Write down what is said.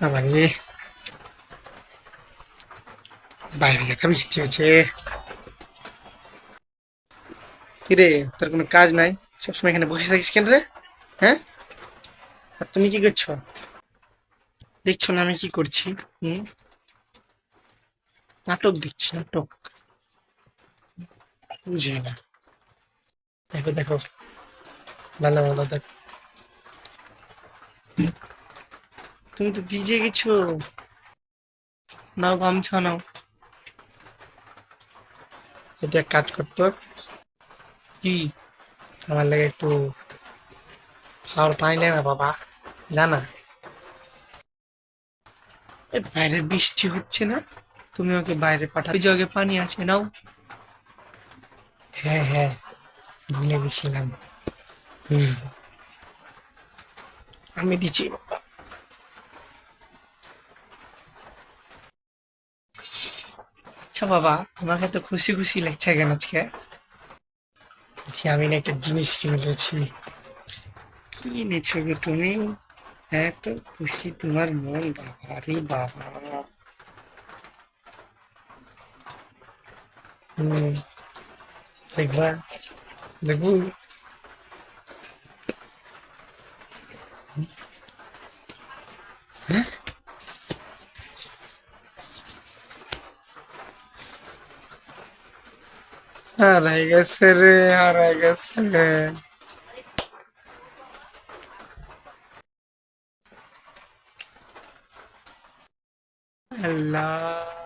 আমার রে বাইরে কিরে, তোর কোনো কাজ নাই? সবসময় এখানে বসে থাকিস কেন রে? হ্যাঁ? আর তুমি কি করছ? দেখছ না আমি কি করছি? হুম? নাটক দেখছি, নাটক। বুঝি না। দেখো দেখো, ভালো ভালো দেখো। তুমি তো ভিজে গেছো। নাও গামছা নাও। এটা এক কাজ করতো কি? আমার লাগে একটু খাওয়ার পানি নেই না বাবা জানা? বাইরে বৃষ্টি হচ্ছে না? তুমি ওকে বাইরে পাঠাবে জগে পানি আছে নাও। হ্যাঁ হ্যাঁ ভুলে গেছিলাম। হুম। আমি দিচ্ছি বাবা। আচ্ছা বাবা তোমাকে তো খুশি খুশি লাগছে কেন আজকে? বলছি, আমি না একটা জিনিস কিনেছি কি এনেছো গো তুমি? হ্যাঁ তো খুশি তোমার মন বাবা রে বাবা। দেখবা দেখব। হারাই গেছে রে হারাই গেছে আল্লাহ।